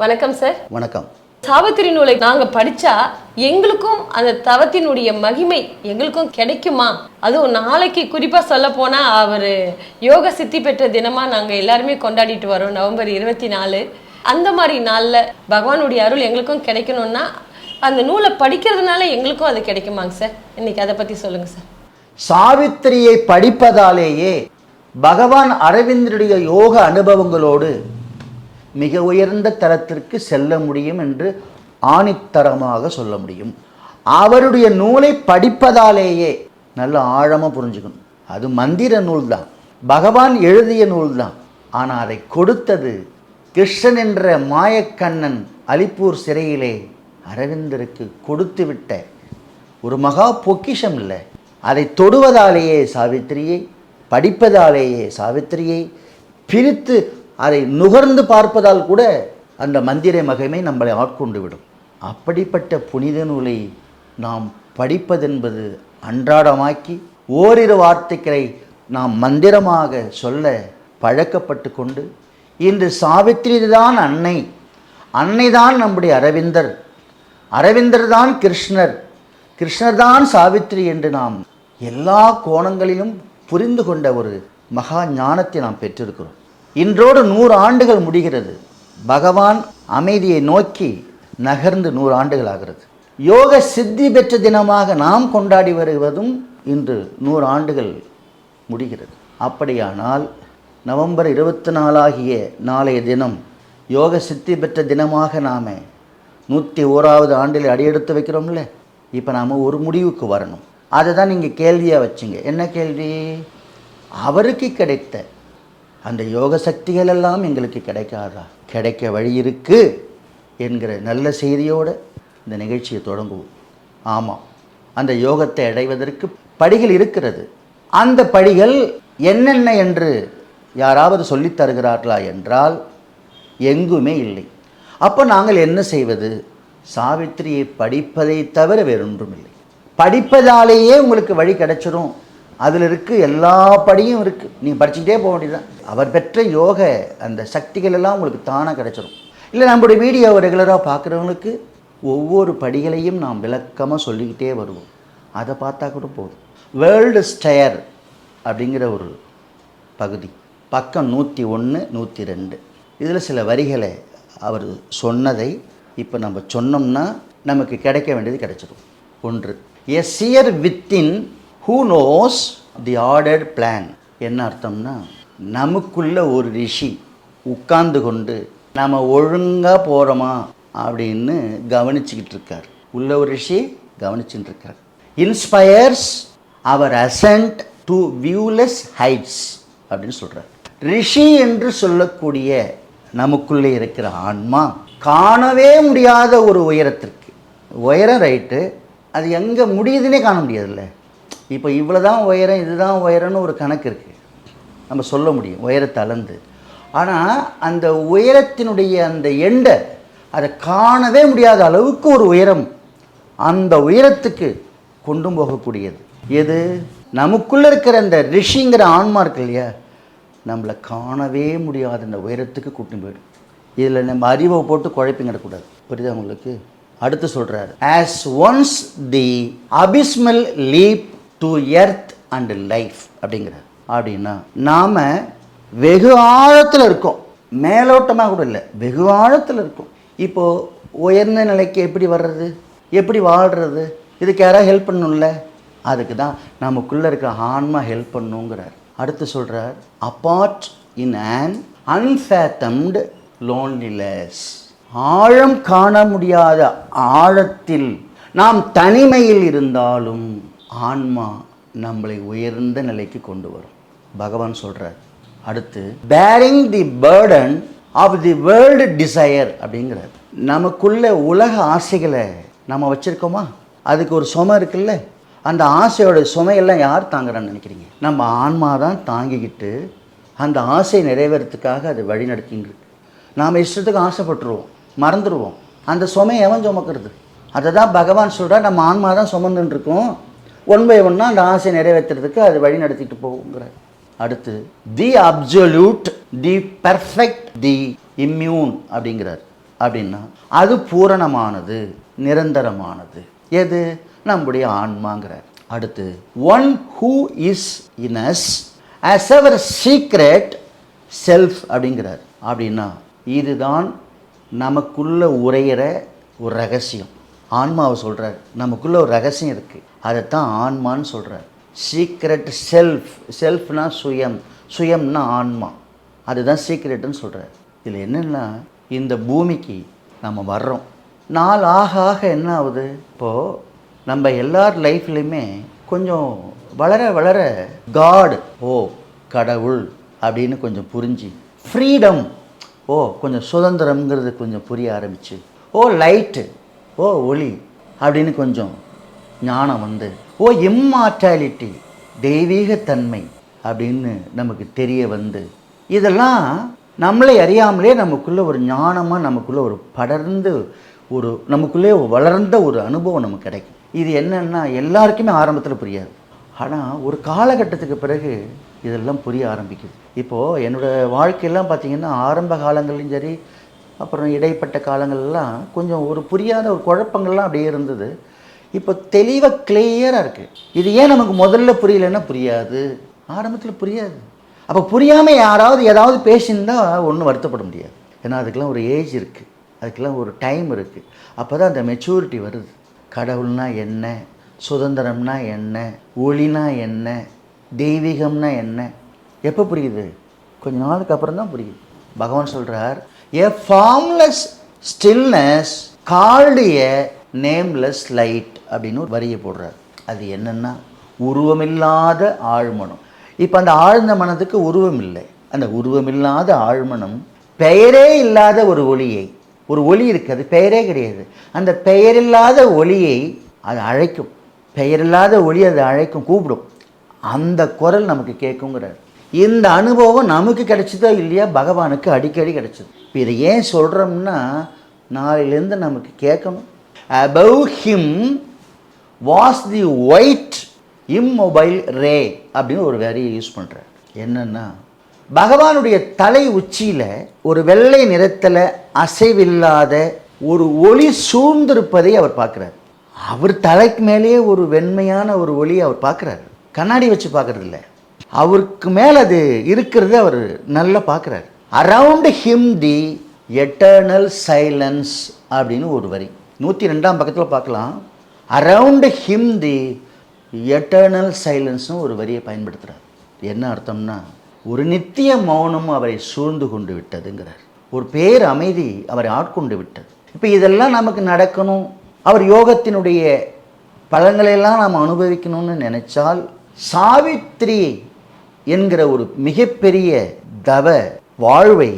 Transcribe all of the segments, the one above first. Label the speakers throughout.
Speaker 1: வணக்கம் சார்
Speaker 2: வணக்கம்.
Speaker 1: சாவித்திரி நூலை நாங்க படிச்சா எங்களுக்கும் அந்த தவத்தினுடைய மகிமை எங்களுக்கும் கிடைக்குமா? அதுவும் நாளைக்கு குறிப்பா சொல்ல போனா அவரு யோக சித்தி பெற்ற தினமா நாங்க எல்லாருமே கொண்டாடிட்டு வரோம் நவம்பர் இருபத்தி நாலு. அந்த மாதிரி நாள்ல பகவானுடைய அருள் எங்களுக்கும் கிடைக்கணும்னா அந்த நூலை படிக்கிறதுனால எங்களுக்கும் அது கிடைக்குமாங்க சார் இன்னைக்கு அதை பத்தி சொல்லுங்க சார்
Speaker 2: சாவித்திரியை படிப்பதாலேயே பகவான் அரவிந்தருடைய யோக அனுபவங்களோடு மிக உயர்ந்த தரத்திற்கு செல்ல முடியும் என்று ஆணித்தரமாக சொல்ல முடியும். அவருடைய நூலை படிப்பதாலேயே நல்ல ஆழமாக புரிஞ்சுக்கணும். அது மந்திர நூல் தான் பகவான் எழுதிய நூல் தான் ஆனால் அதை கொடுத்தது கிருஷ்ணன் என்ற மாயக்கண்ணன் அலிப்பூர் சிறையிலே அரவிந்தருக்கு கொடுத்து விட்ட ஒரு மகா பொக்கிஷம் இல்லை. அதை தொடுவதாலேயே சாவித்திரியை படிப்பதாலேயே சாவித்திரியை பிரித்து அதை நுகர்ந்து பார்ப்பதால் கூட அந்த மந்திர மகிமை நம்மளை ஆட்கொண்டு விடும். அப்படிப்பட்ட புனித நூலை நாம் படிப்பதென்பது அன்றாடமாக்கி ஓரிரு வார்த்தைகளை நாம் மந்திரமாக சொல்ல பழக்கப்பட்டு கொண்டு இன்று சாவித்திரி தான் அன்னை. அன்னைதான் நம்முடைய அரவிந்தர். அரவிந்தர் தான் கிருஷ்ணர். கிருஷ்ணர் தான் சாவித்திரி என்று நாம் எல்லா கோணங்களிலும் புரிந்து கொண்ட ஒரு மகா ஞானத்தை நாம் பெற்றிருக்கிறோம். இன்றோடு நூறு ஆண்டுகள் முடிகிறது. பகவான் அமைதியை நோக்கி நகர்ந்து நூறு ஆண்டுகள் ஆகிறது. யோக சித்தி பெற்ற தினமாக நாம் கொண்டாடி வருவதும் இன்று நூறு ஆண்டுகள் முடிகிறது. அப்படியானால் நவம்பர் இருபத்தி நாலாகிய நாளைய தினம் யோக சித்தி பெற்ற தினமாக நாம் நூற்றி ஓராவது ஆண்டில் அடியெடுத்து வைக்கிறோம்ல? இப்போ நாம் ஒரு முடிவுக்கு வரணும். அதை தான் நீங்கள் கேள்வியாக வச்சிங்க. என்ன கேள்வி? அவருக்கு கிடைத்த அந்த யோக சக்திகள் எல்லாம் எங்களுக்கு கிடைக்காதா? கிடைக்க வழி இருக்குது என்கிற நல்ல செய்தியோடு இந்த நிகழ்ச்சியை தொடங்குவோம். ஆமாம் அந்த யோகத்தை அடைவதற்கு படிகள் இருக்கிறது. அந்த படிகள் என்னென்ன என்று யாராவது சொல்லித் தருகிறார்களா என்றால் எங்குமே இல்லை. அப்போ நாங்கள் என்ன செய்வது? சாவித்திரியை படிப்பதை தவிர வேறொன்றும் இல்லை படிப்பதாலேயே உங்களுக்கு வழி கிடைச்சிரும். அதில் இருக்கு. எல்லா படியும் இருக்குது நீ படிச்சுக்கிட்டே போக வேண்டியதுதான். அவர் பெற்ற யோக அந்த சக்திகள் எல்லாம் உங்களுக்கு தானாக கிடச்சிரும். இல்லை நம்மளுடைய வீடியோவை ரெகுலராக பார்க்குறவங்களுக்கு ஒவ்வொரு படிகளையும் நாம் விளக்கமாக சொல்லிக்கிட்டே வருவோம். அதை பார்த்தா கூட போதும். வேர்ல்டு ஸ்டயர் அப்படிங்கிற ஒரு பகுதி. பக்கம் நூற்றி ஒன்று நூற்றி ரெண்டு. இதில் சில வரிகளை அவர் சொன்னதை இப்போ நம்ம சொன்னோம்னா நமக்கு கிடைக்க வேண்டியது கிடைச்சிடும் ஒன்று a seer within who knows the ordered plan என்ன அர்த்தம்னா நமக்குள்ள ஒரு ரிஷி உட்கார்ந்து கொண்டு நம்ம ஒழுங்காக போகிறோமா அப்படின்னு கவனிச்சுக்கிட்டு இருக்கார். உள்ள ஒரு ரிஷி கவனிச்சுட்டு இருக்கார். இன்ஸ்பயர்ஸ் அவர் அசன்ட் டு வியூலெஸ் ஹைட்ஸ் அப்படின்னு சொல்கிறார் ரிஷி என்று சொல்லக்கூடிய நமக்குள்ளே இருக்கிற ஆன்மா காணவே முடியாத ஒரு உயரத்திற்கு. உயரம் ரைட்டு அது எங்கே முடியுதுன்னே காண முடியாதுல்ல. இப்போ இவ்வளோ தான் உயரம் இதுதான் உயரம்னு ஒரு கணக்கு இருக்குது நம்ம சொல்ல முடியும் உயரத்தை அளந்து ஆனால் அந்த உயரத்தினுடைய அந்த எண்டை அதை காணவே முடியாத அளவுக்கு ஒரு உயரம் அந்த உயரத்துக்கு கொண்டு போகக்கூடியது. எது? நமக்குள்ளே இருக்கிற அந்த ரிஷிங்கிற ஆன்மா இருக்கு இல்லையா? நம்மளை காணவே முடியாத அந்த உயரத்துக்கு கூட்டின்னு போயிடும். இதில் நம்ம அறிவை போட்டு குழப்பிங்கிடக்கூடாது புரியுதா உங்களுக்கு? அடுத்து சொல்கிறார் as once the abysmal leap to earth and life அப்படிங்கிறார். அப்படின்னா நாம் வெகு ஆழத்தில் இருக்கோம். மேலோட்டமாக கூட இல்லை வெகு ஆழத்தில் இருக்கோம். இப்போது உயர்ந்த நிலைக்கு எப்படி வர்றது? எப்படி வாழ்கிறது இதுக்கு யாராவது ஹெல்ப் பண்ணணும்ல? அதுக்கு தான் நமக்குள்ளே இருக்கிற ஆன்மா ஹெல்ப் பண்ணுங்கிறார். அடுத்து சொல்கிறார் apart in an unfathomed loneliness ஆழம் காண முடியாத ஆழத்தில் நாம் தனிமையில் இருந்தாலும் ஆன்மா நம்மளை உயர்ந்த நிலைக்கு கொண்டு வரும். பகவான் சொல்கிறார் அடுத்து bearing the burden of the world desire அப்படிங்கிறார். நமக்குள்ள உலக ஆசைகளை நம்ம வச்சுருக்கோமா? அதுக்கு ஒரு சுமை இருக்குல்ல? அந்த ஆசையோட சுமையெல்லாம் யார் தாங்குறான்னு நினைக்கிறீங்க? நம்ம ஆன்மா தான் தாங்கிக்கிட்டு அந்த ஆசை நிறைவேறத்துக்காக அது வழி நடத்தின்னு நாம் இஷ்டத்துக்கு ஆசைப்பட்டுருவோம் மறந்துடுவோம் அந்த சுமையை எவன் சுமக்கிறது? அதை தான் பகவான் சொல்கிறார் நம்ம ஆன்மா தான் சுமந்துன்னு இருக்கோம். ஒன் பை ஒன்னா அந்த ஆசை நிறைவேற்றுறதுக்கு அது வழி நடத்திட்டு போகுங்கிறார். அடுத்து the absolute the perfect the immune அப்படிங்கிறார். அப்படின்னா அது பூரணமானது நிரந்தரமானது. எது? நம்முடைய ஆன்மாங்கிறார். அடுத்து one who is in us as our secret self அப்படிங்கிறார். அப்படின்னா இதுதான் நமக்குள்ள உரையிற ஒரு ரகசியம். ஆன்மாவை சொல்கிறார் நமக்குள்ளே ஒரு ரகசியம் இருக்குது அதைத்தான் ஆன்மான்னு சொல்கிறார் சீக்ரெட் செல்ஃப் செல்ஃப்னா சுயம். சுயம்னா ஆன்மா. அதுதான் சீக்ரெட்டுன்னு சொல்கிறார் இதில் என்னென்னா இந்த பூமிக்கு நம்ம வர்றோம். நாள் ஆக ஆக என்ன ஆகுது? இப்போது நம்ம எல்லார் லைஃப்லையுமே கொஞ்சம் வளர வளர காட் ஓ கடவுள் அப்படின்னு கொஞ்சம் புரிஞ்சு ஃப்ரீடம் ஓ கொஞ்சம் சுதந்திரம்ங்கிறது கொஞ்சம் புரிய ஆரம்பிச்சு ஓ லைட்டு ஓ ஒளி அப்படின்னு கொஞ்சம் ஞானம் வந்து ஓ இம்மார்டாலிட்டி தெய்வீகத்தன்மை அப்படின்னு நமக்கு தெரிய வந்து இதெல்லாம் நம்மளை அறியாமலே நமக்குள்ளே ஒரு ஞானமாக நமக்குள்ளே ஒரு படர்ந்து ஒரு நமக்குள்ளே வளர்ந்த ஒரு அனுபவம் நமக்கு கிடைக்கும். இது என்னென்னா எல்லாருக்குமே ஆரம்பத்தில் புரியாது. ஆனால் ஒரு காலகட்டத்துக்கு பிறகு இதெல்லாம் புரிய ஆரம்பிக்குது. இப்போது என்னோடய வாழ்க்கையெல்லாம் பார்த்திங்கன்னா ஆரம்ப காலங்கள்லையும் சரி அப்புறம் இடைப்பட்ட காலங்கள்லாம் கொஞ்சம் ஒரு புரியாத ஒரு குழப்பங்கள்லாம் அப்படியே இருந்தது. இப்போ தெளிவாக கிளியராக இருக்குது இது ஏன் நமக்கு முதல்ல புரியலைன்னா புரியாது. ஆரம்பத்தில் புரியாது. அப்போ புரியாமல் யாராவது ஏதாவது பேசியிருந்தா ஒன்றும் வருத்தப்பட முடியாது. ஏன்னா அதுக்கெல்லாம் ஒரு ஏஜ் இருக்குது அதுக்கெல்லாம் ஒரு டைம் இருக்குது அப்போ தான் அந்த மெச்சூரிட்டி வருது. கடவுள்னா என்ன? சுதந்திரம்னா என்ன? ஒளினா என்ன? தெய்வீகம்னா என்ன? எப்போ புரியுது? கொஞ்ச நாளுக்கு அப்புறம் தான் புரியுது. பகவான் சொல்கிறார் a formless stillness called a nameless light அப்படின்னு ஒரு வரியை போடுறார். அது என்னென்னா உருவமில்லாத ஆழ்மனம். இப்போ அந்த ஆழ்ந்த மனதுக்கு உருவம் இல்லை அந்த உருவமில்லாத ஆழ்மனம் பெயரே இல்லாத ஒரு ஒளியை ஒரு ஒளி இருக்குது பெயரே கிடையாது. அந்த பெயரில்லாத ஒளியை அது அழைக்கும். பெயரில்லாத ஒளி அது அழைக்கும் கூப்பிடும். அந்த குரல் நமக்கு கேட்குங்கிறார் இந்த அனுபவம் நமக்கு கிடைச்சதோ இல்லையா பகவானுக்கு அடிக்கடி கிடைச்சது. இப்போ இதை ஏன் சொல்கிறோம்னா நாளையிலேருந்து நமக்கு கேட்கணும். Above him was the white immobile ray அப்படின்னு ஒரு வேறையை யூஸ் பண்ணுறார் என்னென்னா பகவானுடைய தலை உச்சியில் ஒரு வெள்ளை நிறத்தில் அசைவில்லாத ஒரு ஒளி சூழ்ந்திருப்பதை அவர் பார்க்குறார். அவர் தலைக்கு மேலேயே ஒரு வெண்மையான ஒரு ஒளியை அவர் பார்க்குறாரு. கண்ணாடி வச்சு பார்க்கறது அவருக்கு மேலே அது இருக்கிறது அவர் நல்லா பார்க்குறாரு. Around him the eternal silence அப்படின்னு ஒரு வரி. நூற்றி ரெண்டாம் பக்கத்தில் பார்க்கலாம். அரவுண்ட் ஹிம் தி எட்டர்னல் சைலன்ஸ்னு ஒரு வரியை பயன்படுத்துகிறார் என்ன அர்த்தம்னா ஒரு நித்திய மௌனம் அவரை சூழ்ந்து கொண்டு விட்டதுங்கிறார். ஒரு பேர் அமைதி அவரை ஆட்கொண்டு விட்டது. இப்போ இதெல்லாம் நமக்கு நடக்கணும். அவர் யோகத்தினுடைய பலங்களையெல்லாம் நாம் அனுபவிக்கணும்னு நினைச்சால் சாவித்ரி என்கிற ஒரு மிகப்பெரிய தவ வாழ்வை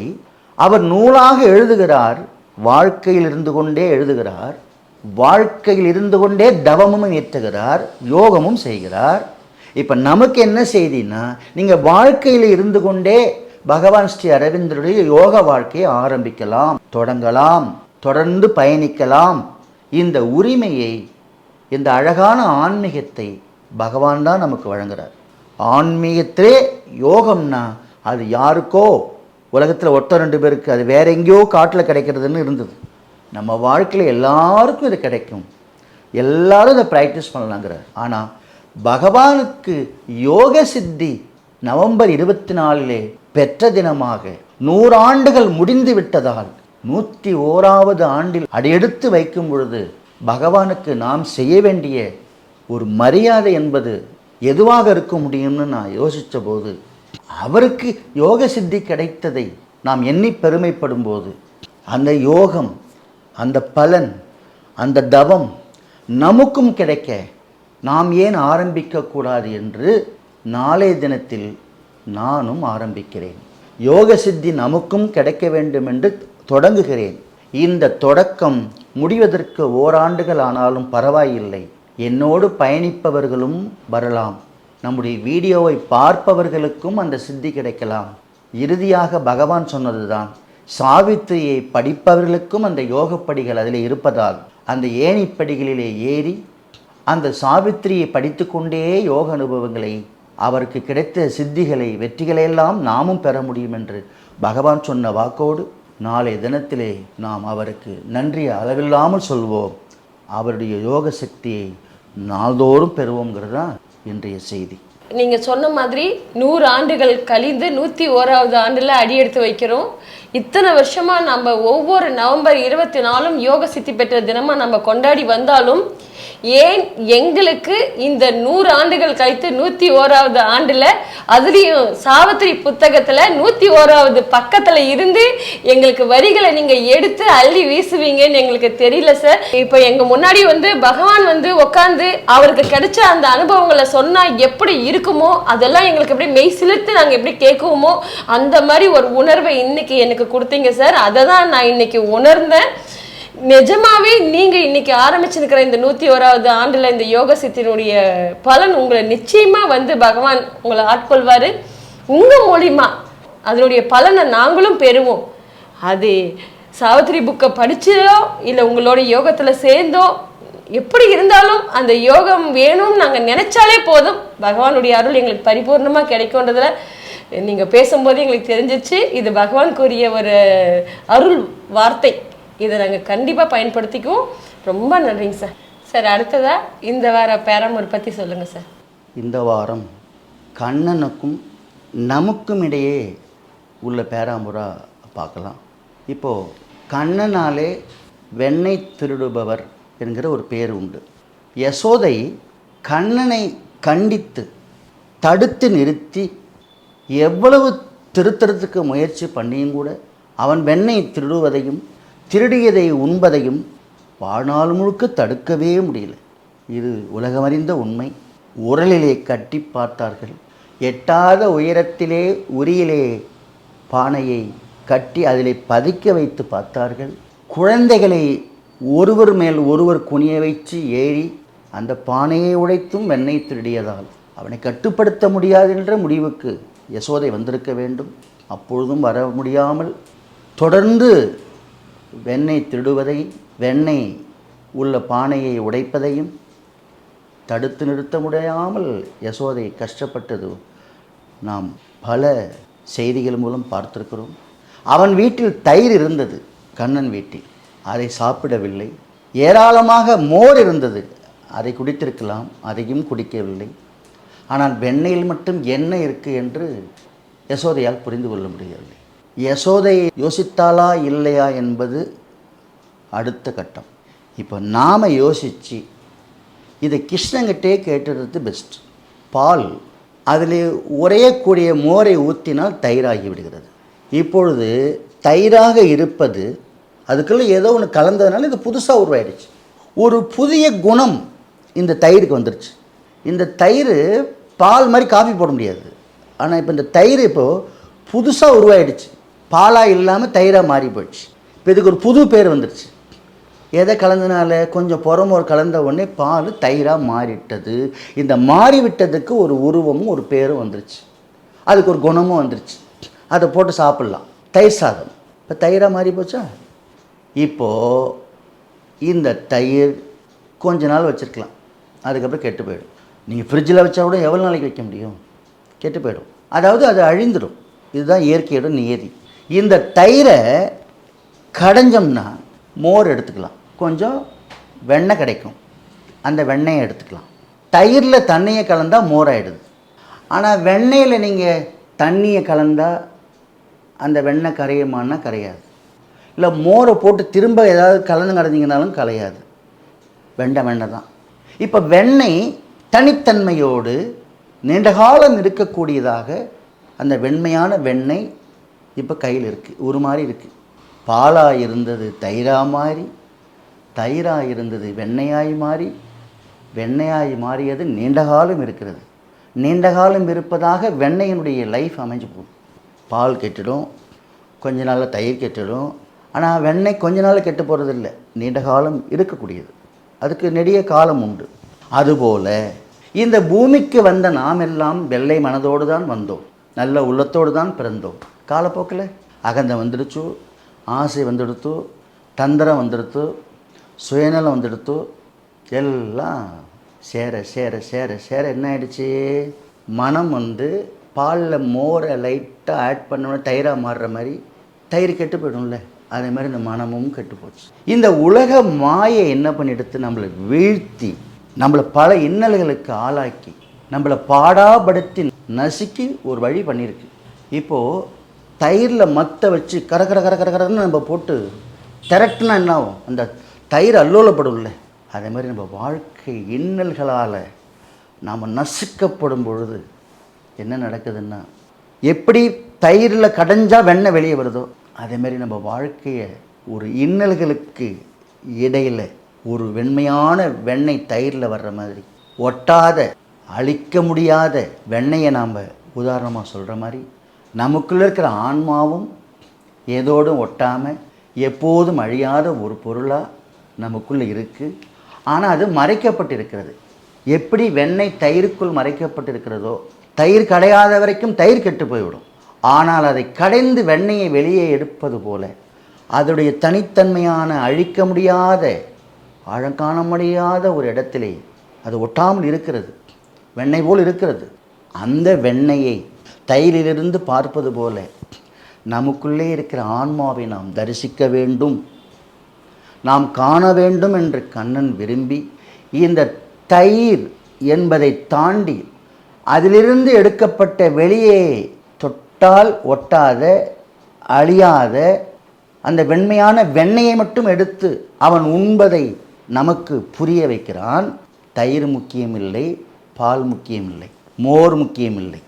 Speaker 2: அவர் நூலாக எழுதுகிறார் வாழ்க்கையில் இருந்து கொண்டே எழுதுகிறார் வாழ்க்கையில் இருந்து கொண்டே தவமும் ஏற்றுகிறார் யோகமும் செய்கிறார். இப்போ நமக்கு என்ன செய்தின்னா நீங்கள் வாழ்க்கையில் இருந்து கொண்டே பகவான் ஸ்ரீ அரவிந்தருடைய யோக வாழ்க்கையை ஆரம்பிக்கலாம் தொடங்கலாம் தொடர்ந்து பயணிக்கலாம். இந்த உரிமையை இந்த அழகான ஆன்மீகத்தை பகவான் தான் நமக்கு வழங்குறார். ஆன்மீகத்திலே யோகம்னா அது யாருக்கோ? உலகத்தில் ஒருத்தர் ரெண்டு பேருக்கு அது வேற எங்கேயோ காட்டில் கிடைக்கிறதுன்னு இருந்தது. நம்ம வாழ்க்கையில் எல்லாருக்கும் இது கிடைக்கும். எல்லாரும் இதை ப்ராக்டிஸ் பண்ணலாங்கிறார். ஆனால் பகவானுக்கு யோக சித்தி நவம்பர் இருபத்தி நாலிலே பெற்ற தினமாக நூறாண்டுகள் முடிந்து விட்டதால் நூற்றி ஓராவது ஆண்டில் அடியெடுத்து வைக்கும் பொழுது பகவானுக்கு நாம் செய்ய வேண்டிய ஒரு மரியாதை என்பது எதுவாக இருக்க முடியும்னு நான் யோசித்த போது அவருக்கு யோக சித்தி கிடைத்ததை நாம் எண்ணி பெருமைப்படும் போது அந்த யோகம் அந்த பலன் அந்த தவம் நமக்கும் கிடைக்க நாம் ஏன் ஆரம்பிக்கக்கூடாது என்று நாளைய தினத்தில் நானும் ஆரம்பிக்கிறேன். யோக சித்தி நமக்கும் கிடைக்க வேண்டும் என்று தொடங்குகிறேன். இந்த தொடக்கம் முடிவதற்கு ஓராண்டுகள் ஆனாலும் பரவாயில்லை. என்னோடு பயணிப்பவர்களும் வரலாம். நம்முடைய வீடியோவை பார்ப்பவர்களுக்கும் அந்த சித்தி கிடைக்கலாம். இறுதியாக பகவான் சொன்னதுதான். சாவித்திரியை படிப்பவர்களுக்கும் அந்த யோகப்படிகள் அதில் இருப்பதால் அந்த ஏணிப்படிகளிலே ஏறி அந்த சாவித்திரியை படித்துக்கொண்டே யோக அனுபவங்களை அவருக்கு கிடைத்த சித்திகளை வெற்றிகளையெல்லாம் நாமும் பெற முடியும் என்று பகவான் சொன்ன வாக்கோடு நாளைய தினத்திலே நாம் அவருக்கு நன்றி அளவில்லாமல் சொல்வோம். அவருடைய யோக சக்தியை நாள்தோறும் பெறுவோங்கிறது தான் இன்றைய செய்தி.
Speaker 1: நீங்க சொன்ன மாதிரி நூறு ஆண்டுகள் கழிந்து நூத்தி ஓராவது ஆண்டுல அடி எடுத்து வைக்கிறோம். இத்தனை வருஷமா நம்ம ஒவ்வொரு நவம்பர் இருபத்தி நாலும் யோக சித்தி பெற்ற தினமா நம்ம கொண்டாடி வந்தாலும் ஏன் எங்களுக்கு இந்த நூறு ஆண்டுகள் கழித்து நூத்தி ஓராவது ஆண்டுல அதுலயும் சாவித்திரி புத்தகத்துல நூத்தி ஓராவது பக்கத்துல இருந்து எங்களுக்கு வரிகளை நீங்க எடுத்து அள்ளி வீசுவீங்கன்னு எங்களுக்கு தெரியல சார் இப்போ எங்க முன்னாடி வந்து பகவான் வந்து உட்காந்து அவருக்கு கிடைச்ச அந்த அனுபவங்களை சொன்னா எப்படி இருக்குமோ அதெல்லாம் எங்களுக்கு எப்படி மெய் சிலிர்த்து நாங்க எப்படி கேட்குவோமோ அந்த மாதிரி ஒரு உணர்வை இன்னைக்கு எனக்கு கொடுத்தீங்க சார் அதை தான் நான் இன்னைக்கு உணர்ந்தேன். நிஜமாவே நீங்க இன்னைக்கு ஆரம்பிச்சிருக்கிற இந்த நூத்தி ஓராவது ஆண்டுல இந்த யோக சித்தினுடைய பலன் உங்களை நிச்சயமா வந்து பகவான் உங்களை ஆட்கொள்வாரு. உங்க மூலியமா அதனுடைய பலனை நாங்களும் பெறுவோம். அது சாவித்திரி புக்கை படிச்சதோ இல்லை உங்களோட யோகத்துல சேர்ந்தோ எப்படி இருந்தாலும் அந்த யோகம் வேணும்னு நாங்க நினைச்சாலே போதும். பகவானுடைய அருள் எங்களுக்கு பரிபூர்ணமா கிடைக்கும்ன்றதுல நீங்க பேசும்போது எங்களுக்கு தெரிஞ்சிச்சு இது பகவான் கூறிய ஒரு அருள் வார்த்தை. இதை நாங்கள் கண்டிப்பாக பயன்படுத்திக்குவோம். ரொம்ப நன்றிங்க சார். சார் அடுத்ததாக இந்த வார பேரமூர் பற்றி சொல்லுங்கள் சார்.
Speaker 2: இந்த வாரம் கண்ணனுக்கும் நமக்கும் இடையே உள்ள பேராம்புரா பார்க்கலாம். இப்போது கண்ணனாலே வெண்ணெய் திருடுபவர் என்கிற ஒரு பேர் உண்டு. யசோதை கண்ணனை கண்டித்து தடுத்து நிறுத்தி எவ்வளவு திருத்தறதுக்கு முயற்சி பண்ணியும் கூட அவன் வெண்ணை திருடுவதையும் திருடியதை உண்பதையும் வாழ்நாள் முழுக்க தடுக்கவே முடியல. இது உலகமறிந்த உண்மை. உரலிலே கட்டி பார்த்தார்கள். எட்டாத உயரத்திலே உரியிலே பானையை கட்டி அதிலே பதிக்க வைத்து பார்த்தார்கள். குழந்தைகளை ஒருவர் மேல் ஒருவர் குனிய வைத்து ஏறி அந்த பானையை உடைத்தும் வெண்ணெய் திருடியதால் அவனை கட்டுப்படுத்த முடியாது என்ற முடிவுக்கு யசோதை வந்திருக்க வேண்டும். அப்பொழுதும் வர முடியாமல் தொடர்ந்து வெண்ணெய் திருடுவதை வெண்ணெய் உள்ள பானையை உடைப்பதையும் தடுத்து நிறுத்த முடியாமல் யசோதை கஷ்டப்பட்டது நாம் பல செய்திகள் மூலம் பார்த்திருக்கிறோம். அவன் வீட்டில் தயிர் இருந்தது கண்ணன் வீட்டில். அதை சாப்பிடவில்லை. ஏராளமாக மோர் இருந்தது. அதை குடித்திருக்கலாம் அதையும் குடிக்கவில்லை. ஆனால் வெண்ணெயில் மட்டும் என்ன இருக்குது என்று யசோதையால் புரிந்து கொள்ள முடியவில்லை. யசோதை யோசித்தாளா இல்லையா என்பது அடுத்த கட்டம். இப்போ நாம் யோசித்து இதை கிருஷ்ணங்கிட்டே கேட்டுறது பெஸ்ட் பால் அதில் உறையக்கூடிய மோரை ஊற்றினால் தயிராகி விடுகிறது. இப்பொழுது தயிராக இருப்பது அதுக்குள்ளே ஏதோ ஒன்று கலந்ததுனால இது புதுசாக உருவாயிடுச்சு. ஒரு புதிய குணம் இந்த தயிருக்கு வந்துருச்சு. இந்த தயிர் பால் மாதிரி காஃபி போட முடியாது. ஆனால் இப்போ இந்த தயிர் இப்போது புதுசாக உருவாயிடுச்சு. பாலாக இல்லாமல் தயிராக மாறி போயிடுச்சு. இப்போ இதுக்கு ஒரு புது பேர் வந்துடுச்சு எதை கலந்தனால? கொஞ்சம் புறமோர் கலந்த உடனே பால் தயிராக மாறிட்டது. இந்த மாறிவிட்டதுக்கு ஒரு உருவமும் ஒரு பேரும் வந்துருச்சு. அதுக்கு ஒரு குணமும் வந்துருச்சு. அதை போட்டு சாப்பிட்லாம். தயிர் சாதம். இப்போ தயிராக மாறி போச்சா? இப்போது இந்த தயிர் கொஞ்ச நாள் வச்சுருக்கலாம். அதுக்கப்புறம் கெட்டு போயிடும். நீங்கள் ஃப்ரிட்ஜில் வச்சா கூட எவ்வளோ நாளைக்கு வைக்க முடியும்? கெட்டு போயிடும். அதாவது அது அழிந்துடும் இதுதான் இயற்கையோட நியதி. இந்த தயிரை கடைஞ்சோம்னா மோர் எடுத்துக்கலாம். கொஞ்சம் வெண்ணெய் கிடைக்கும். அந்த வெண்ணெயை எடுத்துக்கலாம். தயிரில் தண்ணியை கலந்தால் மோர் ஆகிடுது ஆனால் வெண்ணெயில் நீங்கள் தண்ணியை கலந்தால் அந்த வெண்ணெய் கரையுமான்னா கரையாது. இல்லை மோரை போட்டு திரும்ப ஏதாவது கலந்து கடந்தீங்கனாலும் கலையாது வெண்டை வெண்ணெய் தான். இப்போ வெண்ணெய் தனித்தன்மையோடு நீண்ட காலம் இருக்கக்கூடியதாக அந்த வெண்மையான வெண்ணெய் இப்போ கையில் இருக்குது ஒரு மாதிரி இருக்குது பாலாக இருந்தது தயிராக மாறி தயிராக இருந்தது வெண்ணையாய் மாறி வெண்ணையாய் மாறியது நீண்ட காலம் இருக்கிறது. நீண்ட காலம் இருப்பதாக வெண்ணெயினுடைய லைஃப் அமைஞ்சு போகும். பால் கெட்டுடும் கொஞ்ச நாளில் தயிர் கெட்டுடும். ஆனால் வெண்ணெய் கொஞ்ச நாள் கெட்டு போகிறது இல்லை நீண்ட காலம் இருக்கக்கூடியது. அதுக்கு நெடிய காலம் உண்டு. அதுபோல் இந்த பூமிக்கு வந்த நாம் எல்லாம் வெள்ளை மனதோடு தான் வந்தோம். நல்ல உள்ளத்தோடு தான் பிறந்தோம். காலப்போக்கில் அகந்தை வந்துடுச்சு ஆசை வந்துடுத்து தந்திரம் வந்துடுத்து சுயநலம் வந்துடுத்து எல்லாம் சேர சேர சேர சேர என்ன ஆயிடுச்சு? மனம் வந்து பாலில் மோரை லைட்டாக ஆட் பண்ணோன்னே தயிராக மாறுற மாதிரி தயிர் கெட்டு போயிடும்ல. அதே மாதிரி இந்த மனமும் கெட்டு போச்சு. இந்த உலக மாயை என்ன பண்ணிடுத்து? நம்மளை வீழ்த்தி நம்மளை பல இன்னல்களுக்கு ஆளாக்கி நம்மளை பாடாபடுத்தி நசுக்கி ஒரு வழி பண்ணியிருக்கு. இப்போது தயிரில் மத்த வச்சு கர கர கர கரகரன்னு நம்ம போட்டு திரட்டுனா என்ன ஆகும்? அந்த தயிர் அல்லோலப்படும்ல. அதே மாதிரி நம்ம வாழ்க்கை இன்னல்களால் நாம் நசுக்கப்படும் பொழுது என்ன நடக்குதுன்னா எப்படி தயிரில் கடைஞ்சால் வெண்ணெய் வெளியே வருதோ அதே மாதிரி நம்ம வாழ்க்கையை ஒரு இன்னல்களுக்கு இடையில் ஒரு வெண்மையான வெண்ணெய் தயிரில் வர்ற மாதிரி ஒட்டாத அழிக்க முடியாத வெண்ணெயை நாம் உதாரணமாக சொல்கிற மாதிரி நமக்குள்ளே இருக்கிற ஆன்மாவும் ஏதோடும் ஒட்டாமல் எப்போதும் அழியாத ஒரு பொருளாக நமக்குள்ளே இருக்குது ஆனால் அது மறைக்கப்பட்டிருக்கிறது. எப்படி வெண்ணெய் தயிருக்குள் மறைக்கப்பட்டிருக்கிறதோ தயிர் கடையாத வரைக்கும் தயிர் கெட்டு போய்விடும். ஆனால் அதை கடைந்து வெண்ணெயை வெளியே எடுப்பது போல அதனுடைய தனித்தன்மையான அழிக்க முடியாத அழங்காண முடியாத ஒரு இடத்திலே அது ஒட்டாமல் இருக்கிறது. வெண்ணெய் போல் இருக்கிறது. அந்த வெண்ணெயை தயிரிலிருந்து பார்ப்பது போல நமக்குள்ளே இருக்கிற ஆன்மாவை நாம் தரிசிக்க வேண்டும். நாம் காண வேண்டும் என்று கண்ணன் விரும்பி இந்த தயிர் என்பதை தாண்டி அதிலிருந்து எடுக்கப்பட்ட வெளியே தொட்டால் ஒட்டாத அழியாத அந்த வெண்மையான வெண்ணெயை மட்டும் எடுத்து அவன் உண்பதை நமக்கு புரிய வைக்கிறான். தயிர் முக்கியமில்லை பால் முக்கியமில்லை மோர் முக்கியமில்லை.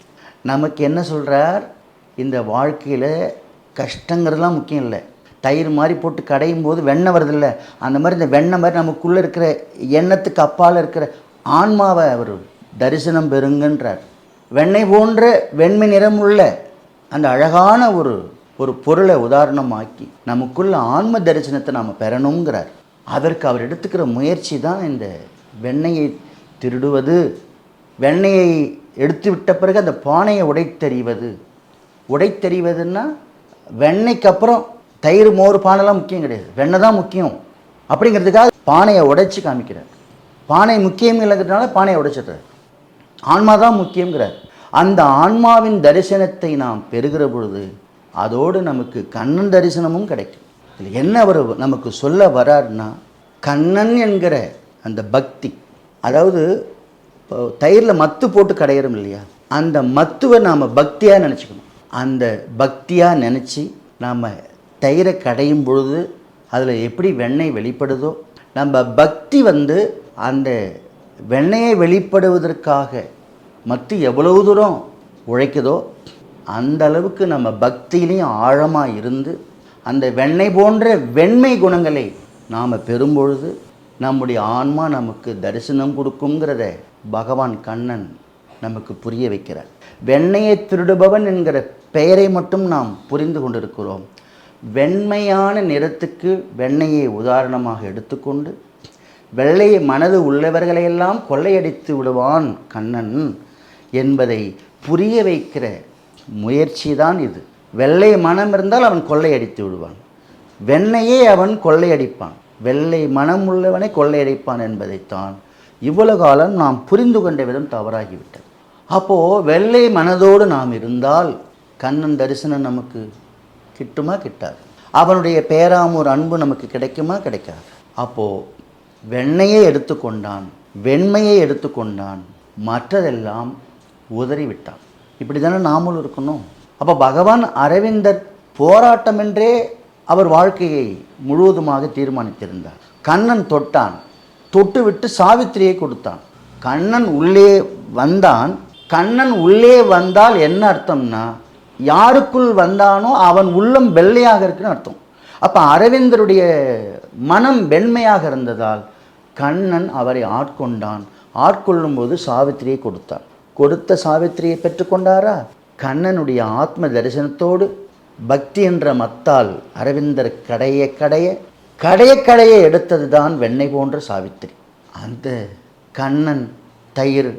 Speaker 2: நமக்கு என்ன சொல்கிறார் இந்த வாழ்க்கையில் கஷ்டங்கிறதுலாம் முக்கியம் இல்லை. தயிர் மாதிரி போட்டு கடையும் போது வெண்ணெய் வருதில்ல அந்த மாதிரி இந்த வெண்ணெய் மாதிரி நமக்குள்ளே இருக்கிற எண்ணத்துக்கு அப்பால் இருக்கிற ஆன்மாவை அவர் தரிசனம் பெறுங்கன்றார். வெண்ணெய் போன்ற வெண்மை நிறம் உள்ள அந்த அழகான ஒரு ஒரு பொருளை உதாரணமாக்கி நமக்குள்ள ஆன்ம தரிசனத்தை நாம் பெறணுங்கிறார். அதற்கு அவர் எடுத்துக்கிற முயற்சி தான் இந்த வெண்ணெயை திருடுவது. வெண்ணெயை எடுத்து விட்ட பிறகு அந்த பானையை உடைத்தெறிவது. உடைத்தறிவதுன்னா வெண்ணெய்க்கு அப்புறம் தயிர் மோர் பானைலாம் முக்கியம் கிடையாது. வெண்ணெய் தான் முக்கியம். அப்படிங்கிறதுக்காக பானையை உடைச்சி காமிக்கிறார். பானை முக்கியம் இல்லைங்கிறதுனால பானையை உடைச்சிடுறார். ஆன்மா தான் முக்கியங்கிறார் அந்த ஆன்மாவின் தரிசனத்தை நாம் பெறுகிற பொழுது அதோடு நமக்கு கண்ணன் தரிசனமும் கிடைக்கும். இதில் என்ன அவர் நமக்கு சொல்ல வராருன்னா கண்ணன் என்கிற அந்த பக்தி அதாவது இப்போ தயிரில் மத்து போட்டு கடையிறோம் இல்லையா? அந்த மத்துவை நாம் பக்தியாக நினச்சிக்கணும். அந்த பக்தியாக நினச்சி நாம் தயிரை கடையும் பொழுது அதில் எப்படி வெண்ணெய் வெளிப்படுதோ நம்ம பக்தி வந்து அந்த வெண்ணெயை வெளிப்படுவதற்காக மத்து எவ்வளவு தூரம் உழைக்குதோ அந்த அளவுக்கு நம்ம பக்தியிலையும் ஆழமாக இருந்து அந்த வெண்ணெய் போன்ற வெண்மை குணங்களை நாம் பெறும்பொழுது நம்முடைய ஆன்மா நமக்கு தரிசனம் கொடுக்குங்கிறத பகவான் கண்ணன் நமக்கு புரிய வைக்கிறார். வெண்ணையை திருடுபவன் என்கிற பெயரை மட்டும் நாம் புரிந்து கொண்டிருக்கிறோம். வெண்மையான நிறத்துக்கு வெண்ணையை உதாரணமாக எடுத்துக்கொண்டு வெள்ளை மனது உள்ளவர்களையெல்லாம் கொள்ளையடித்து விடுவான் கண்ணன் என்பதை புரிய வைக்கிற முயற்சி தான் இது. வெள்ளை மனம் இருந்தால் அவன் கொள்ளையடித்து விடுவான். வெண்ணையே அவன் கொள்ளையடிப்பான். வெள்ளை மனம் உள்ளவனை கொள்ளையடிப்பான் என்பதைத்தான் இவ்வளவு காலம் நாம் புரிந்து கொண்ட விதம் தவறாகிவிட்டது. அப்போது வெள்ளை மனதோடு நாம் இருந்தால் கண்ணன் தரிசனம் நமக்கு கிட்டுமா கிட்டாது? அவனுடைய பேராமூர் அன்பு நமக்கு கிடைக்குமா கிடைக்காது? அப்போது வெண்ணையை எடுத்துக்கொண்டான் வெண்மையை எடுத்துக்கொண்டான் மற்றதெல்லாம் உதறிவிட்டான். இப்படி தானே நாமளும் இருக்கணும். அப்போ பகவான் அரவிந்தர் போராட்டம் என்றே அவர் வாழ்க்கையை முழுவதுமாக தீர்மானித்திருந்தார். கண்ணன் தொட்டான் தொட்டுவிட்டு சாவித்திரியை கொடுத்தான். கண்ணன் உள்ளே வந்தான். கண்ணன் உள்ளே வந்தால் என்ன அர்த்தம்னா யாருக்குள் வந்தானோ அவன் உள்ளம் வெள்ளையாக இருக்குன்னு அர்த்தம். அப்போ அரவிந்தருடைய மனம் வெண்மையாக இருந்ததால் கண்ணன் அவரை ஆட்கொண்டான். ஆட்கொள்ளும் போது சாவித்திரியை கொடுத்தான். கொடுத்த சாவித்திரியை பெற்றுக்கொண்டாரா கண்ணனுடைய ஆத்ம தரிசனத்தோடு பக்தி என்ற மத்தால் அரவிந்தர் கடைய கடைய கடையக்கடையை எடுத்தது தான் வெண்ணெய் போன்ற சாவித்திரி. அந்த கண்ணன் தயிர்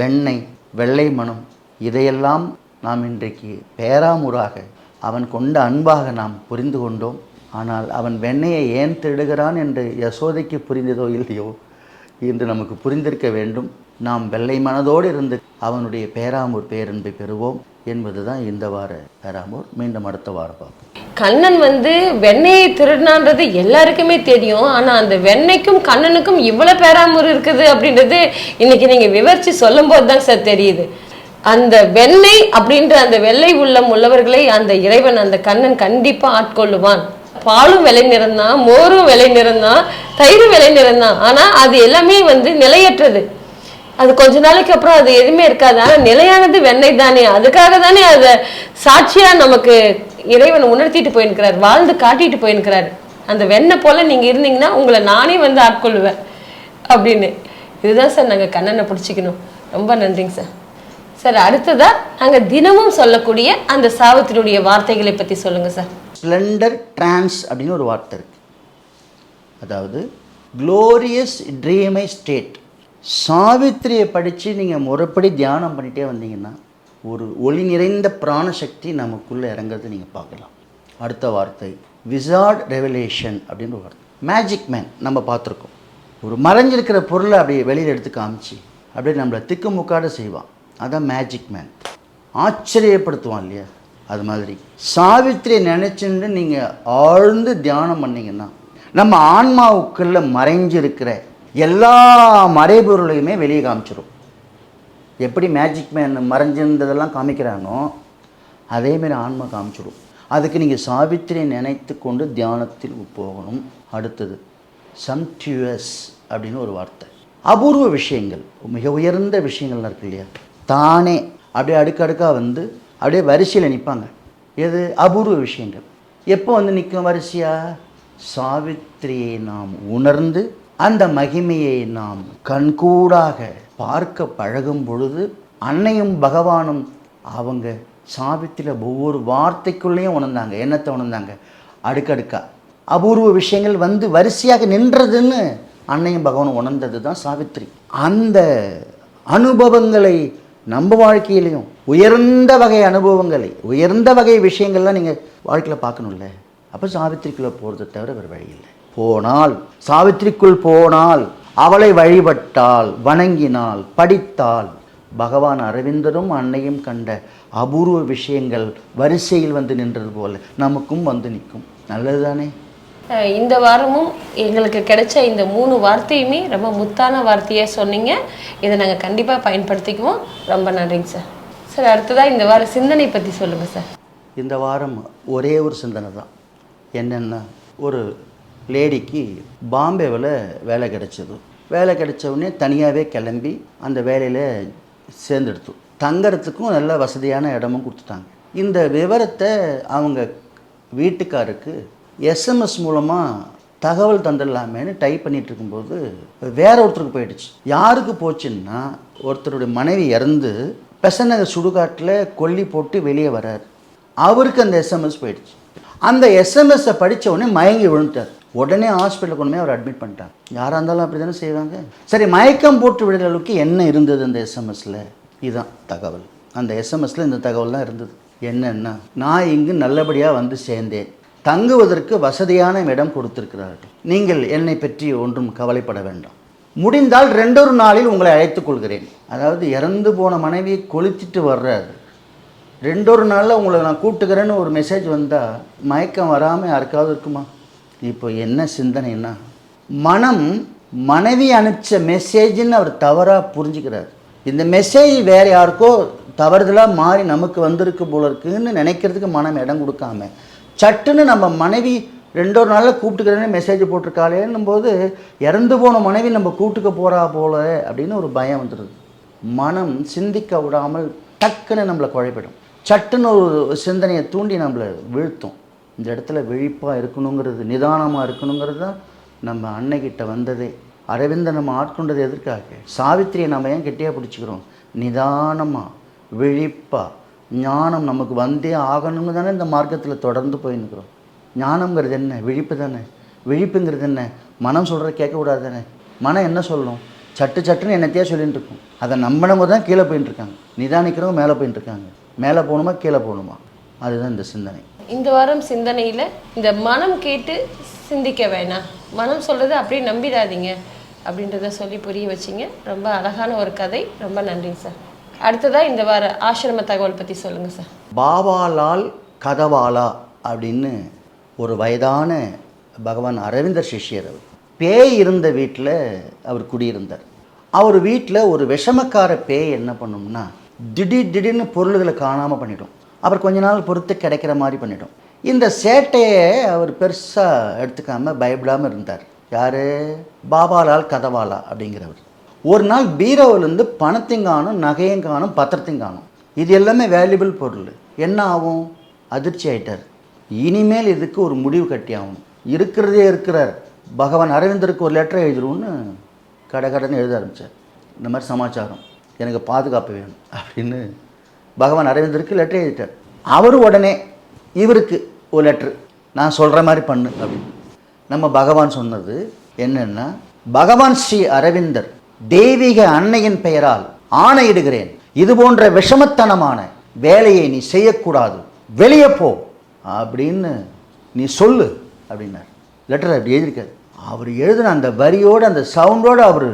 Speaker 2: வெண்ணெய் வெள்ளை மனம் இதையெல்லாம் நாம் இன்றைக்கு பேராமுறாக அவன் கொண்ட அன்பாக நாம் புரிந்து கொண்டோம். ஆனால் அவன் வெண்ணெயை ஏன் திருடுகிறான் என்று யசோதைக்கு புரிந்ததோ இல்லையோ இன்று நமக்கு புரிந்திருக்க வேண்டும். நாம் வெள்ளை மனதோடு இருந்து அவனுடைய பேராமூர் பேரன்பை பெறுவோம். என்பதுதான் இந்த வார பேராமூர். மீண்டும் அடுத்த வாரம் பார்ப்போம்.
Speaker 1: கண்ணன் வந்து வெண்ணெயை திருடினான்றது எல்லாருக்குமே தெரியும். ஆனா அந்த வெண்ணெய்க்கும் கண்ணனுக்கும் இவ்வளவு பேராமூர் இருக்குது அப்படின்றது இன்னைக்கு நீங்க விவரிச்சு சொல்லும் போது தான் சார் தெரியுது. அந்த வெண்ணெய் அப்படின்ற அந்த வெள்ளை உள்ளம் உள்ளவர்களை அந்த இறைவன் அந்த கண்ணன் கண்டிப்பா ஆட்கொள்ளுவான். பாலும் விலை நிறந்தான் மோரும் விலை நிறந்தான் தயிரும் விலை நிறந்தான். ஆனா அது எல்லாமே வந்து நிலையற்றது. அது கொஞ்ச நாளைக்கு அப்புறம் அது எதுவுமே இருக்காது. ஆனா நிலையானது வெண்ணெய் தானே. அதுக்காக தானே அதை சாட்சியா நமக்கு இறைவன் உணர்த்திட்டு போயிருக்கிறார் வாழ்ந்து காட்டிட்டு போயிருக்கிறார். அந்த வெண்ணெய் போல நீங்க இருந்தீங்கன்னா உங்களை நானே வந்து ஆட்கொள்ளுவேன் அப்படின்னு. இதுதான் சார் நாங்க கண்ணனை பிடிச்சிக்கணும். ரொம்ப நன்றிங்க சார். சார் அடுத்ததா நாங்க தினமும் சொல்லக்கூடிய அந்த சாபத்தினுடைய வார்த்தைகளை பத்தி சொல்லுங்க சார்.
Speaker 2: ஸ்ப்ளெண்டர் ட்ரான்ஸ் அப்படின்னு ஒரு வார்த்தை இருக்கு. அதாவது க்ளோரியஸ் ட்ரீமை ஸ்டேட் சாவித்திரியை படித்து நீங்கள் முறைப்படி தியானம் பண்ணிகிட்டே வந்தீங்கன்னா ஒரு ஒளி நிறைந்த பிராணசக்தி நமக்குள்ளே இறங்குறது நீங்கள் பார்க்கலாம். அடுத்த வார்த்தை விசார்ட் ரெவலேஷன் அப்படின்ற ஒரு வார்த்தை. மேஜிக் மேன் நம்ம பார்த்துருக்கோம். ஒரு மறைஞ்சிருக்கிற பொருளை அப்படியே வெளியில் எடுத்து காமிச்சு அப்படியே நம்மளை திக்குமுக்காட செய்வான். அதான் மேஜிக் மேன் ஆச்சரியப்படுத்துவான் இல்லையா? அது மாதிரி. சாவித்திரியை நினச்சின்னு நீங்கள் ஆழ்ந்து தியானம் பண்ணிங்கன்னா நம்ம ஆன்மாவுக்குள்ளே மறைஞ்சிருக்கிற எல்லா மறைபொருளையுமே வெளியே காமிச்சிடும் எப்படி மேஜிக் மேன் மறைஞ்சிருந்ததெல்லாம் காமிக்கிறானோ அதேமாரி ஆன்மா காமிச்சிடும் அதுக்கு நீங்கள் சாவித்திரியை நினைத்து கொண்டு தியானத்தில் போகணும். அடுத்தது சம்டியூஸ் அப்படின்னு ஒரு வார்த்தை. அபூர்வ விஷயங்கள் மிக உயர்ந்த விஷயங்கள்லாம் இருக்கு இல்லையா? தானே. அப்படியே அடுக்கடுக்காக வந்து அப்படியே வரிசையில் நிற்பாங்க எது? அபூர்வ விஷயங்கள். எப்போ வந்து நிற்கும் வரிசையாக சாவித்திரியை நாம் உணர்ந்து அந்த மகிமையை நாம் கண்கூடாக பார்க்க பழகும் பொழுது அன்னையும் பகவானும் அவங்க சாபித்தில் ஒவ்வொரு வார்த்தைக்குள்ளேயும் உணர்ந்தாங்க. என்னத்தை உணர்ந்தாங்க? அடுக்கடுக்கா அபூர்வ விஷயங்கள் வந்து வரிசையாக நின்றதுன்னு அன்னையும் பகவானும் உணர்ந்தது தான் சாவித்திரி. அந்த அனுபவங்களை நம்ம வாழ்க்கையிலையும் உயர்ந்த வகை அனுபவங்களை உயர்ந்த வகை விஷயங்கள்லாம் நீங்கள் வாழ்க்கையில் பார்க்கணும்ல. அப்போ சாவித்திரிக்குள்ளே போகிறத தவிர வேறு வழி இல்லை. போனால் சாவித்திரிக்குள் போனால் அவளை வழிபட்டால் வணங்கினால் படித்தால். பகவான் அரவிந்தரும் அன்னையும் கண்ட அபூர்வ விஷயங்கள் வரிசையில் வந்து நின்றது போல நமக்கும் வந்து நிற்கும். நல்லது தானே
Speaker 1: அஹ் இந்த வாரமும் எங்களுக்கு கிடைச்ச இந்த மூணு வார்த்தையுமே ரொம்ப முத்தான வார்த்தையாக சொன்னீங்க. இதை நாங்கள் கண்டிப்பாக பயன்படுத்திக்குவோம். ரொம்ப நன்றிங்க சார். சார் அடுத்ததாக இந்த வார சிந்தனை பற்றி சொல்லுங்கள் சார்.
Speaker 2: இந்த வாரம் ஒரே ஒரு சிந்தனை தான். என்னென்னா ஒரு லேடிக்கு பாம்பேவில் வேலை கிடைச்சது. வேலை கிடைச்ச தனியாகவே கிளம்பி அந்த வேலையில் சேர்ந்தெடுத்து. தங்கறதுக்கும் நல்ல வசதியான இடமும் கொடுத்துட்டாங்க. இந்த விவரத்தை அவங்க வீட்டுக்காருக்கு எஸ்எம்எஸ் மூலமாக தகவல் தந்துடலாமேன்னு டைப் பண்ணிகிட்டு இருக்கும்போது வேற ஒருத்தருக்கு போயிடுச்சு. யாருக்கு போச்சுன்னா ஒருத்தருடைய மனைவி இறந்து பெசநகர் சுடுகாட்டில் கொல்லி போட்டு வெளியே வரார். அவருக்கு அந்த எஸ்எம்எஸ் போயிடுச்சு. அந்த எஸ்எம்எஸ்ஸை படித்த உடனே மயங்கி விழுந்துட்டார். உடனே ஹாஸ்பிட்டலுக்கு கொண்டு போய் அவர் அட்மிட் பண்ணிட்டார். யாராக இருந்தாலும் அப்படி தானே செய்வாங்க? சரி மயக்கம் போட்டு விடுற அளவுக்கு என்ன இருந்தது அந்த எஸ்எம்எஸில் இதுதான் தகவல். அந்த எஸ்எம்எஸில் இந்த தகவல் தான் இருந்தது. என்னென்னா நான் இங்கு நல்லபடியாக வந்து சேர்ந்தேன். தங்குவதற்கு வசதியான இடம் கொடுத்திருக்கிறார்கள். நீங்கள் என்னை பற்றி ஒன்றும் கவலைப்பட வேண்டாம். முடிந்தால் ரெண்டொரு நாளில் உங்களை அழைத்துக் கொள்கிறேன். அதாவது இறந்து போன மனைவியை கொளுத்திட்டு வர்றாரு. ரெண்டொரு நாளில் உங்களை நான் கூட்டுக்கிறேன்னு ஒரு மெசேஜ் வந்தால் மயக்கம் வராமல் யாருக்காவது இருக்குமா? இப்போ என்ன சிந்தனைன்னா மனம் மனைவி அனுப்பிச்ச மெசேஜ்னு அவர் தவறாக புரிஞ்சுக்கிறார். இந்த மெசேஜ் வேறு யாருக்கோ தவறுதலாக மாறி நமக்கு வந்திருக்கு போல இருக்குன்னு நினைக்கிறதுக்கு மனம் இடம் கொடுக்காம சட்டுன்னு நம்ம மனைவி ரெண்டொரு நாளில் கூப்பிட்டுக்கிறேன்னு மெசேஜ் போட்டிருக்காளேன்னும் போது இறந்து போன மனைவி நம்ம கூப்பிட்டுக்க போகிறா போல அப்படின்னு ஒரு பயம் வந்துடுது மனம் சிந்திக்க விடாமல் டக்குன்னு நம்மளை குழப்பிடும். சட்டுன்னு ஒரு சிந்தனையை தூண்டி நம்மளை வீழ்த்தும். இந்த இடத்துல விழிப்பாக இருக்கணுங்கிறது நிதானமாக இருக்கணுங்கிறது தான் நம்ம அன்னைக்கிட்ட வந்ததே. அரவிந்தன் நம்ம ஆட்கொண்டது எதற்காக? சாவித்திரியை நம்ம ஏன் கெட்டியாக பிடிச்சிக்கிறோம்? நிதானமாக விழிப்பாக ஞானம் நமக்கு வந்தே ஆகணும்னு தானே இந்த மார்க்கத்தில் தொடர்ந்து போயின்னுக்கிறோம் ஞானம்ங்கிறது என்ன? விழிப்பு தானே. விழிப்புங்கிறது என்ன? மனம் சொல்கிற கேட்கக்கூடாது தானே. மனம் என்ன சொல்லணும்? சட்டு சட்டுன்னு என்னத்தையே சொல்லிகிட்டு இருக்கும். அதை நம்பினவங்க தான் கீழே போயின்னு இருக்காங்க. நிதானிக்கிறவங்க மேலே போயின்னு இருக்காங்க. மேலே போகணுமா? கீழே போகணுமா? அதுதான் இந்த சிந்தனை.
Speaker 1: இந்த வாரம் சிந்தனையில் இந்த மனம் கேட்டு சிந்திக்க வேணாம். மனம் சொல்கிறது அப்படியே நம்பிடாதீங்க. அப்படின்றத சொல்லி புரிய வச்சிங்க. ரொம்ப அழகான ஒரு கதை. ரொம்ப நன்றிங்க சார். அடுத்ததாக இந்த வார ஆசிரம தகவல் பற்றி சொல்லுங்கள் சார்.
Speaker 2: பாபாலால் கதவாலா அப்படின்னு ஒரு வயதான பகவான் அரவிந்தர் சிஷ்யர் அவர். பேய் இருந்த வீட்டில் அவர் குடியிருந்தார். அவர் வீட்டில் ஒரு விஷமக்கார பேய் என்ன பண்ணும்னா திடீர் திடீர்னு பொருள்களை காணாமல் பண்ணிடும். அப்புறம் கொஞ்ச நாள் பொறுத்து கிடைக்கிற மாதிரி பண்ணிடும் இந்த சேட்டையை அவர் பெருசாக எடுத்துக்காமல் பயப்படாமல் இருந்தார். யார்? பாபாலால் கதவாலா அப்படிங்கிறவர். ஒரு நாள் பீரோவிலேருந்து பணத்தையும் காணும் நகையும் காணும் பத்திரத்தையும் காணும் இது எல்லாமே வேல்யூபிள் பொருள். என்ன ஆகும்? அதிர்ச்சி ஆயிட்டார். இனிமேல் இதுக்கு ஒரு முடிவு கட்டி ஆகணும். இருக்கிறதே இருக்கிறார். பகவான் அரவிந்தருக்கு ஒரு லெட்டர் எழுதிருவோன்னு கடை கடன் எழுத ஆரம்பித்தார் இந்த மாதிரி சமாச்சாரம். எனக்கு பாதுகாப்பு வேணும் அப்படின்னு பகவான் அரவிந்தருக்கு லெட்டர் எழுதிட்டார். அவர் உடனே இவருக்கு ஒரு லெட்ரு நான் சொல்கிற மாதிரி பண்ணு அப்படின்னு. நம்ம பகவான் சொன்னது என்னென்னா பகவான் ஸ்ரீ அரவிந்தர் தெய்வீக அன்னையின் பெயரால் ஆணையிடுகிறேன். இது போன்ற விஷமத்தனமான வேலையை நீ செய்யக்கூடாது. வெளியே போ அப்படின்னு நீ சொல்லு அப்படின்னார். லெட்டர் அப்படி எழுதியிருக்காரு. அவர் எழுதின அந்த வரியோடு அந்த சவுண்டோடு அவர்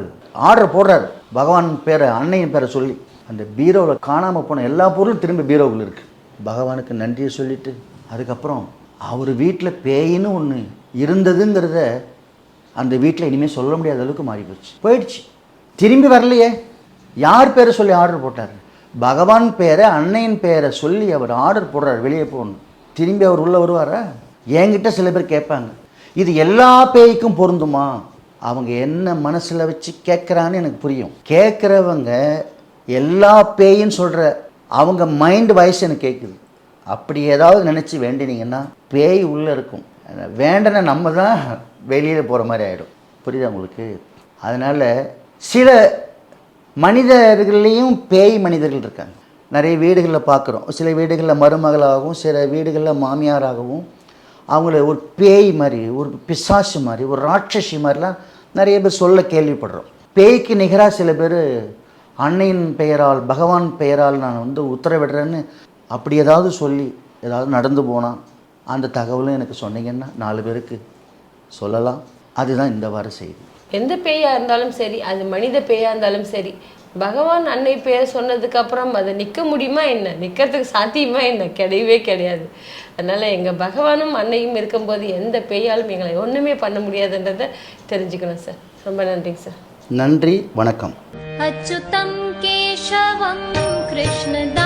Speaker 2: ஆர்டர் போடுறாரு. பகவான் பேரை அன்னையின் பேரை சொல்லி. அந்த பீரோவில் காணாமல் போன எல்லா பொருளும் திரும்ப பீரோவில் இருக்குது பகவானுக்கு நன்றியை சொல்லிட்டு அதுக்கப்புறம் அவர் வீட்டில் பேயின்னு ஒன்று இருந்ததுங்கிறத அந்த வீட்டில் இனிமேல் சொல்ல முடியாத அளவுக்கு மாறி போச்சு. போயிடுச்சு. திரும்பி வரலையே. யார் பேரை சொல்லி ஆர்டர் போட்டார்? பகவான் பேரை அன்னையின் பேரை சொல்லி அவர் ஆர்டர் போடுறார் வெளியே போகணும். திரும்பி அவர் உள்ளே வருவாரா? என்கிட்ட சில பேர் கேட்பாங்க. இது எல்லா பேய்க்கும் பொருந்துமா? அவங்க என்ன மனசில் வச்சு கேட்குறான்னு எனக்கு புரியும். கேட்குறவங்க எல்லா பேயின்னு சொல்கிற அவங்க மைண்ட் வாய்ஸ் எனக்கு கேட்குது அப்படி ஏதாவது நினச்சி வேண்டினீங்கன்னா பேய் உள்ளே இருக்கும். வேண்டனை நம்ம தான் வெளியில் போகிற மாதிரி ஆகிடும் புரியுதா உங்களுக்கு? அதனால் சில மனிதர்கள்லேயும் பேய் மனிதர்கள் இருக்காங்க. நிறைய வீடுகளில் பார்க்குறோம் சில வீடுகளில் மருமகளாகவும் சில வீடுகளில் மாமியாராகவும் அவங்கள ஒரு பேய் மாதிரி ஒரு பிசாசு மாதிரி ஒரு ராட்சசி மாதிரிலாம் நிறைய பேர் சொல்ல கேள்விப்படுறோம். பேய்க்கு நிகராக சில பேர் அன்னையின் பெயரால் பகவான் பெயரால் நான் வந்து உத்தரவிடுறேன்னு அப்படி ஏதாவது சொல்லி ஏதாவது நடந்து போனால் அந்த தகவலும் எனக்கு சொன்னீங்கன்னா நாலு பேருக்கு சொல்லலாம். அதுதான் இந்த வார செய்தி.
Speaker 1: எந்த பேயா இருந்தாலும் சரி அது மனித பேயா இருந்தாலும் சரி பகவான் அன்னை பேர் சொன்னதுக்கு அப்புறம் அதை நிற்க முடியுமா என்ன? நிற்கிறதுக்கு சாத்தியமா என்ன? கிடையவே கிடையாது. அதனால எங்க பகவானும் அன்னையும் இருக்கும்போது எந்த பேயாலும் எங்களை ஒண்ணுமே பண்ண முடியாதுன்றதை தெரிஞ்சுக்கணும் சார். ரொம்ப நன்றிங்க சார்.
Speaker 2: நன்றி வணக்கம்.
Speaker 3: अच्युतं केशवं कृष्णदामोदरम्